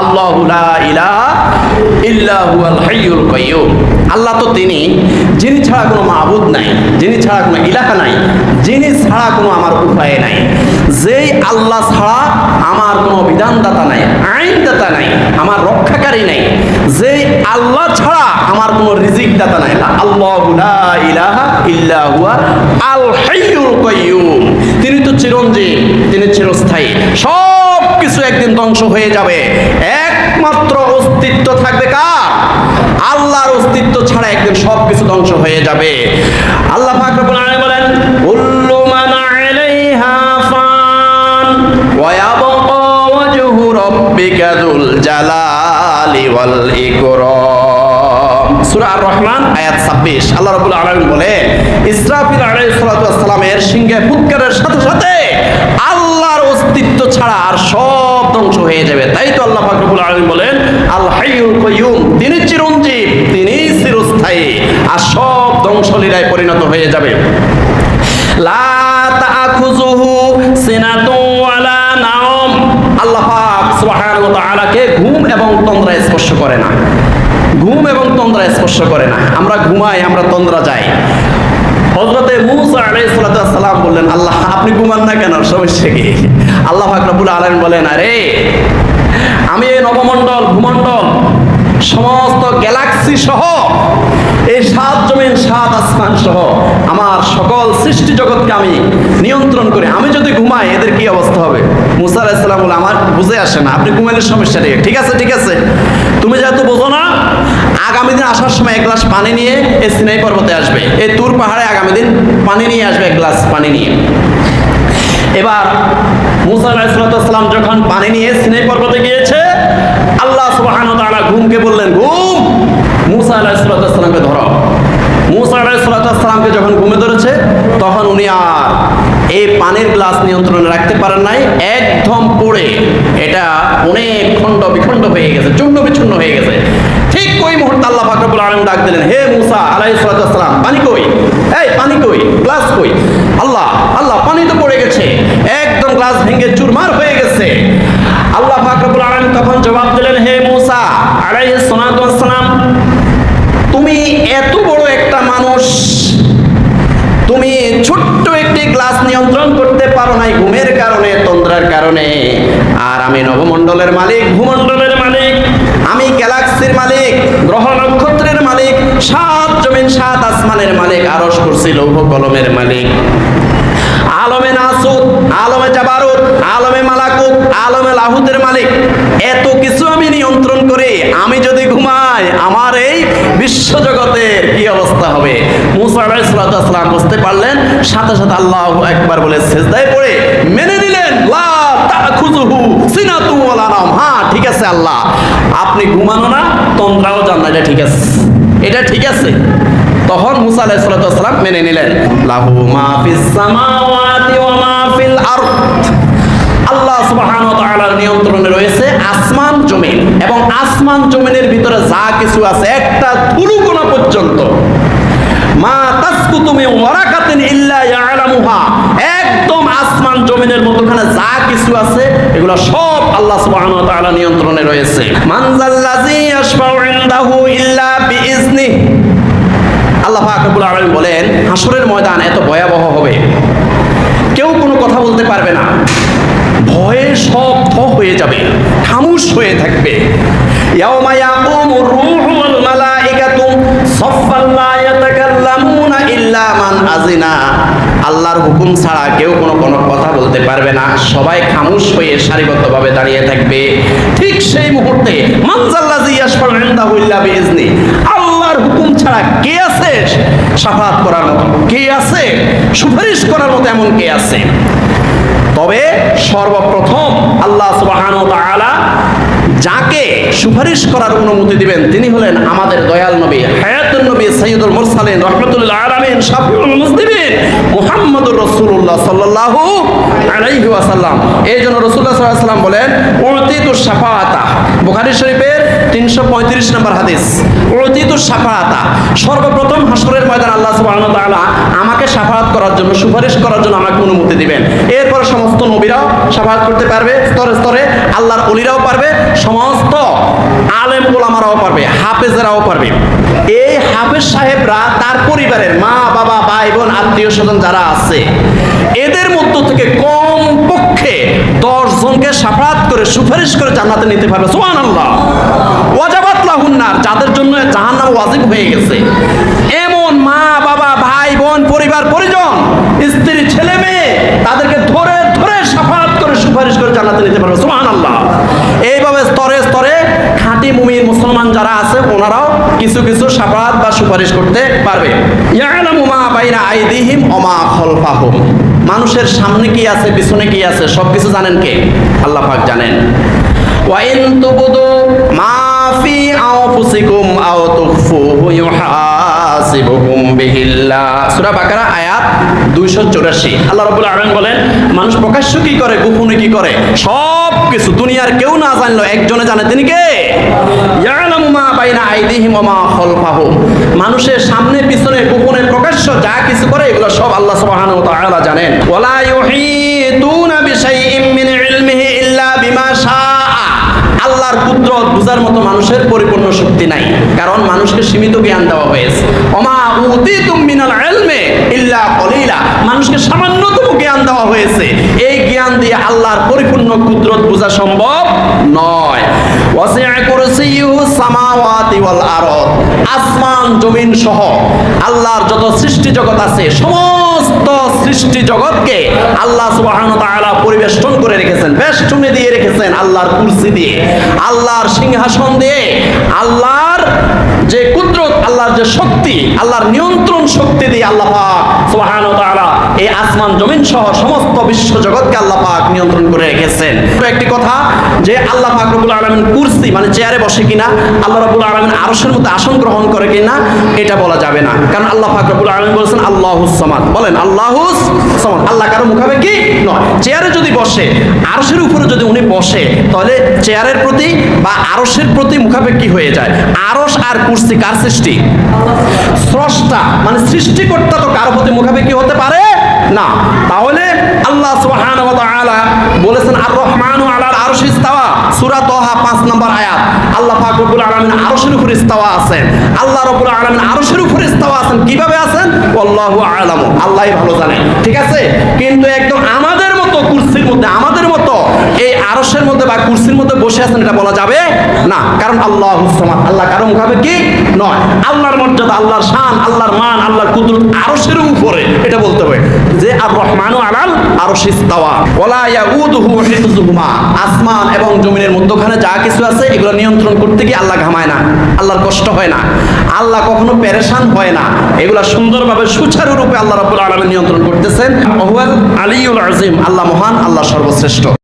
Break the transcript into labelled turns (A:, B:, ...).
A: আল্লাহু আল্লাহ তো তিনি, যিনি ছাড়া কোনো মাবুদ নাই, যিনি ছাড়া কোনো ইলাহা নাই, যিনি ছাড়া কোনো আমার উপায় নাই। যেই আল্লাহ ছাড়া আমার কোনো বিধানদাতা নাই, আইনদাতা নাই, আমার রক্ষাকারী নাই, যেই আল্লাহ ছাড়া আমার কোনো রিজিক দাতা নাই আল তিনি তো চিরঞ্জীব, তিনি চিরস্থায়ী। সব কিছু একদিন ধ্বংস হয়ে যাবে। একমাত্র অস্তিত্ব থাকবে কার? আল্লাহর অস্তিত্ব ছাড়া একদিন সব কিছু ধ্বংস হয়ে যাবে। আল্লাহ বলেন মান রহমান আয়াত 26 আল্লাহ রাব্বুল আলামিন বলেন, ইসরাফিল আলাইহিস সালাতু সিংহে ফুৎকারের সাথে সাথে আল্লাহর অস্তিত্ব ছাড়া আর সব ধ্বংস হয়ে যাবে। তাই তো আল্লাহ পাক রব্বুল আলামিন বলেন, আল তিনি চিরঞ্জীব, তিনি চিরস্থায়ী, আর সব ধ্বংসলীলায় পরিণত হয়ে যাবে। স্পর্শ করে না। ঘুম এবং তন্দ্রা স্পর্শ করে না। আমরা ঘুমাই, আমরা তন্দ্রা যাই। হজরতে মুসা আলাইহিস সালাতু ওয়াস সালাম বললেন, আল্লাহ, আপনি ঘুমান না কেন? সমস্যা কি আল্লাহ পাক রব্বুল আলামিন বলেন, আরে, আমি এই নবমণ্ডল, ভূমণ্ডল, সমস্ত গ্যালাক্সি সহ, এই সাত জমিন, সাত আসমান সহ, আমার সকল সৃষ্টি জগৎকে আমি নিয়ন্ত্রণ করি। আমি যদি ঘুমাই, এদের কি অবস্থা হবে? মুসা আলাইসালাম বলে আমার বুঝে আসে না, আপনি ঘুমাইলে সমস্যা নেই। ঠিক আছে ঠিক আছে। তুমি যেহেতু বোঝো না আগামী দিন আসার সময় এক গ্লাস পানি নিয়ে এই সিনাই পর্বতে আসবে। এই তুর পাহাড়ে আগামী দিন পানি নিয়ে আসবে, এক গ্লাস পানি নিয়ে। এবার মুসা আলাইসালাম যখন পানি নিয়ে সিনাই পর্বতে গিয়েছে, আল্লাহ সুবহানাহু ওয়া তাআলা ঘুমকে বললেন, ঘুম! মুসা আলাইসালামকে ধরো। মুসা আলাইসালামকে যখন ঘুমে ধরেছে, তখন উনি আর এই পানির গ্লাস নিয়ন্ত্রণে রাখতে পারেন নাই, একদম পড়ে। এটা অনেক খণ্ড বিখণ্ড হয়ে গেছে, চূর্ণ বিচ্ছন্ন হয়ে গেছে। ঠিক ওই মুহূর্তে আল্লাহ ফাকরুল আলম ডাক দিলেন, হে মুসা আলাইসালাম পানি কই? এই, পানি কই? গ্লাস কই? আল্লাহ আল্লাহ, পানি তো পড়ে গেছে। একদম গ্লাস ভেঙে চুরমার হয়ে গেছে। আল্লাহ আলম তখন জবাব দিলেন, হে মুসা আলাইহিস সালাম, তুমি এত বড় একটা মানুষ। তুমি ছোট্ট একটি গ্লাস নিয়ন্ত্রণ করতে পারো নাই ঘুমের কারণে, তন্দ্রার কারণে। আর আমি নবমণ্ডলের মালিক ভূমণ্ডলের মালিক আমি গ্যালাক্সির মালিক গ্রহ নক্ষত্রের মালিক সাত জমিন, সাত আসমানের মালিক আরস করছি লৌহ কলমের মালিক। আলমে নাসুদ, আলমে জাবারুদ, আলমে মালাকুত, আলমে লাহুদের মালিক। এত কিছু আমি নিয়ন্ত্রণ করে, আমি যদি ঘুমাই, আমার এই বিশ্বজগতের কি অবস্থা হবে? মুসা আলাইহিস বুঝতে পারলেন, সাথে সাথে আল্লাহ একবার বলে সেজদায় পড়ে মেনে নিলেন হ্যাঁ ঠিক আছে আল্লাহ। আপনি ঘুমানো না তন্দ্রাও জান না এটা ঠিক আছে। এটা ঠিক আছে। তখন মুসা সালাম মেনে নিলেন আল্লাহ নিয়ন্ত্রণে রয়েছে আসমান জমিন এবং আসমান জমিনের ভিতরে একটা পর্যন্ত। মা ইল্লা একদম আসমান জমিনের যা কিছু আছে এগুলো সব আল্লাহ নিয়ন্ত্রণে রয়েছে। বিইজনিহি আল্লাহ পাক রব্বুল আলামিন বলেন, হাসরের ময়দান এত ভয়াবহ হবে। কেউ কোনো কথা বলতে পারবে না। ভয়ে সব থ হয়ে যাবে, খামুশ হয়ে থাকবে। আল্লাহর হুকুম ছাড়া কেউ কোনো কোনো কথা বলতে পারবে না। সবাই খামুশ হয়ে সারিবদ্ধভাবে দাঁড়িয়ে থাকবে। ঠিক সেই মুহূর্তে, মানজাল্লাযী ইয়াশফাউ ইনদাহু ইল্লা বিইজনি আল্লাহর হুকুম ছাড়া কে আছে? সাফাত করার মতো। কে আছে? সুপারিশ করার মতো এমন কে আছে? তবে সর্বপ্রথম আল্লাহ সুবাহান যাকে সুপারিশ করার অনুমতি দিবেন, তিনি হলেন আমাদের দয়াল নবী হায়াতুল নবী সৈয়দুল মুরসালিন রহমতুল্লাহ আলামিন, শাফিউল মুসলিমিন মুহাম্মদুর রাসূলুল্লাহ সাল্লাল্লাহু আলাইহি এই জন্য ওয়াসাল্লাম বলেন শাফাআতা। বুখারী শরীফের 335 নম্বর হাদিস শাফাআতা। সর্বপ্রথম হাসরের ময়দান আল্লাহ তাআলা আমাকে শাফাআত করার জন্য, সুপারিশ করার জন্য আমাকে অনুমতি দিবেন। এরপর সমস্ত নবীরাও শাফাআত করতে পারবে, স্তরে স্তরে আল্লাহর অলিরাও পারবে, সমস্ত আলেম ওলামারাও পারবে, হাফেজেরাও পারবে। এই হাফেজ সাহেবরা তার পরিবারের মা, বাবা, ভাই, বোন আত্মীয় স্বজন যারা আছে। এদের মধ্য থেকে কম পক্ষে দশ জনকে সাফাত করে, সুপারিশ করে জান্নাতে নিতে পারবে। সোহান আল্লাহ ওয়াজাবাত লাহুন্নার যাদের জন্য জাহান্নাম ওয়াজিব হয়ে গেছে। এমন মা, বাবা, ভাই, বোন, পরিবার, পরিজন, স্ত্রী, ছেলে, মেয়ে, তাদেরকে ধরে ধরে সাফাত করে, সুপারিশ করে জান্নাতে নিতে পারবে। সোহান আল্লাহ খাঁটি মুমিন, মুসলমান যারা আছে, ওনারাও কিছু কিছু সাফাত বা সুপারিশ করতে পারবে। মানুষের সামনে কি আছে, পিছনে কি আছে সব কিছু জানেন কে? আল্লাহ পাক জানেন। ওয়াইন তুবুদু মা ফি আনফুসিকুম আও তুখফুহু বিহিল্লাহ। সূরা বাকারা, আয়াত 284 আল্লাহ রাব্বুল আলামিন বলেন, মানুষ প্রকাশ্য কি করে, গোপনে কি করে? সব কিছু দুনিয়ার কেউ না জানলো একজনে জানে, তিনি কে? ইয়ালামু মা বাইনা আইদিহিম ওয়া মা খালফাহুম মানুষের সামনে, পিছনে, গোপনে প্রকাশ্য যা কিছু করে, এগুলো সব আল্লাহ সুবহানাহু ওয়া তাআলা জানেন। ওয়ালা ইউহিতুনা বিশাইইম মিন ইলমিহি ইল্লা বিমা শাআ। কুদরত বুঝার মতো মানুষের পরিপূর্ণ শক্তি নাই, কারণ মানুষকে সীমিত জ্ঞান দেওয়া হয়েছে। ওমা উতিতুম মিনাল ইলমে ইল্লা কলিলা। মানুষকে সামান্যতম জ্ঞান দেওয়া হয়েছে। এই জ্ঞান দিয়ে আল্লাহর পরিপূর্ণ কুদরত বোঝা সম্ভব নয়। আসমান, জমিন সহ আল্লাহর যত সৃষ্টি জগৎ আছে, সমস্ত সৃষ্টি জগৎকে আল্লাহ তাআলা পরিবেষ্টন করে রেখেছেন, বেষ্টনে দিয়ে রেখেছেন আল্লাহর কুরসি দিয়ে। আল্লাহর সিংহাসন দিয়ে যে কুদরত, আল্লাহর যে শক্তি, আল্লাহর নিয়ন্ত্রণ শক্তি দিয়ে আল্লাহ পাক এই আসমান, জমিন সহ সমস্ত বিশ্ব জগৎকে আল্লাহ পাক নিয়ন্ত্রণ করে রেখেছেন। একটি কথা, যে আল্লাহ পাক রব্বুল আলামিন কুরসি মানে চেয়ারে বসে কিনা, আল্লাহ রাব্বুল আলামিন আরশের মধ্যে আসন গ্রহণ করে কিনা, এটা বলা যাবে না। কারণ আল্লাহ পাক রব্বুল আলামিন বলেছেন, আল্লাহুস সামাদ। বলেন, আল্লাহুস সামাদ। আল্লাহ কারও মুখাপেক্ষি নয়। চেয়ারে যদি বসে, আরশের উপরে যদি উনি বসে, তাহলে চেয়ারের প্রতি বা আরশের প্রতি মুখাপেক্ষি হয়ে যায়। আরশ আর কুরসি কার সৃষ্টি? স্রষ্টা মানে সৃষ্টিকর্তা তো কারও প্রতি মুখাপেক্ষি হতে পারে? না। তাহলে আল্লাহ তাআলা বলেছেন আর রহমানু আলাল আরশি ইস্তাওয়া। সূরা তাহা 5 নম্বর আয়াত। আল্লাহ পাক রব্বুল আলামিন আরশের উপর ইস্তাওয়া আছেন। আল্লাহ রব্বুল আলামিন আরশের উপর ইস্তাওয়া আছেন। কীভাবে আছেন? আল্লাহু আলামু। আল্লাহই ভালো জানেন ঠিক আছে? কিন্তু একদম আমাদের মতো কুরসির মধ্যে, আমাদের মতো বা কুরসির মধ্যে বসে আছেন, এটা বলা যাবে না। কারণ আল্লাহ আল্লাহ কারও মুখাবে কি নয়। আল্লাহর মর্যাদা, আল্লাহর শান, আল্লাহর মান, আল্লাহর কুদরত আরশের উপরে, এটা বলতে হবে। যে আর রহমানু আলাল ওয়ালা আসমান এবং জমিনের মধ্যখানে যা কিছু আছে, এগুলো নিয়ন্ত্রণ করতে গিয়ে আল্লাহ ঘামায় না, আল্লাহর কষ্ট হয় না। আল্লাহ কখনো পেরেশান হয় না। এগুলা সুন্দরভাবে সুচারুরূপে আল্লাহ রাব্বুল আলামিন নিয়ন্ত্রণ করতেছেন। ওহুয়াল আলিউল আজিম, আল্লাহ মহান, আল্লাহ সর্বশ্রেষ্ঠ।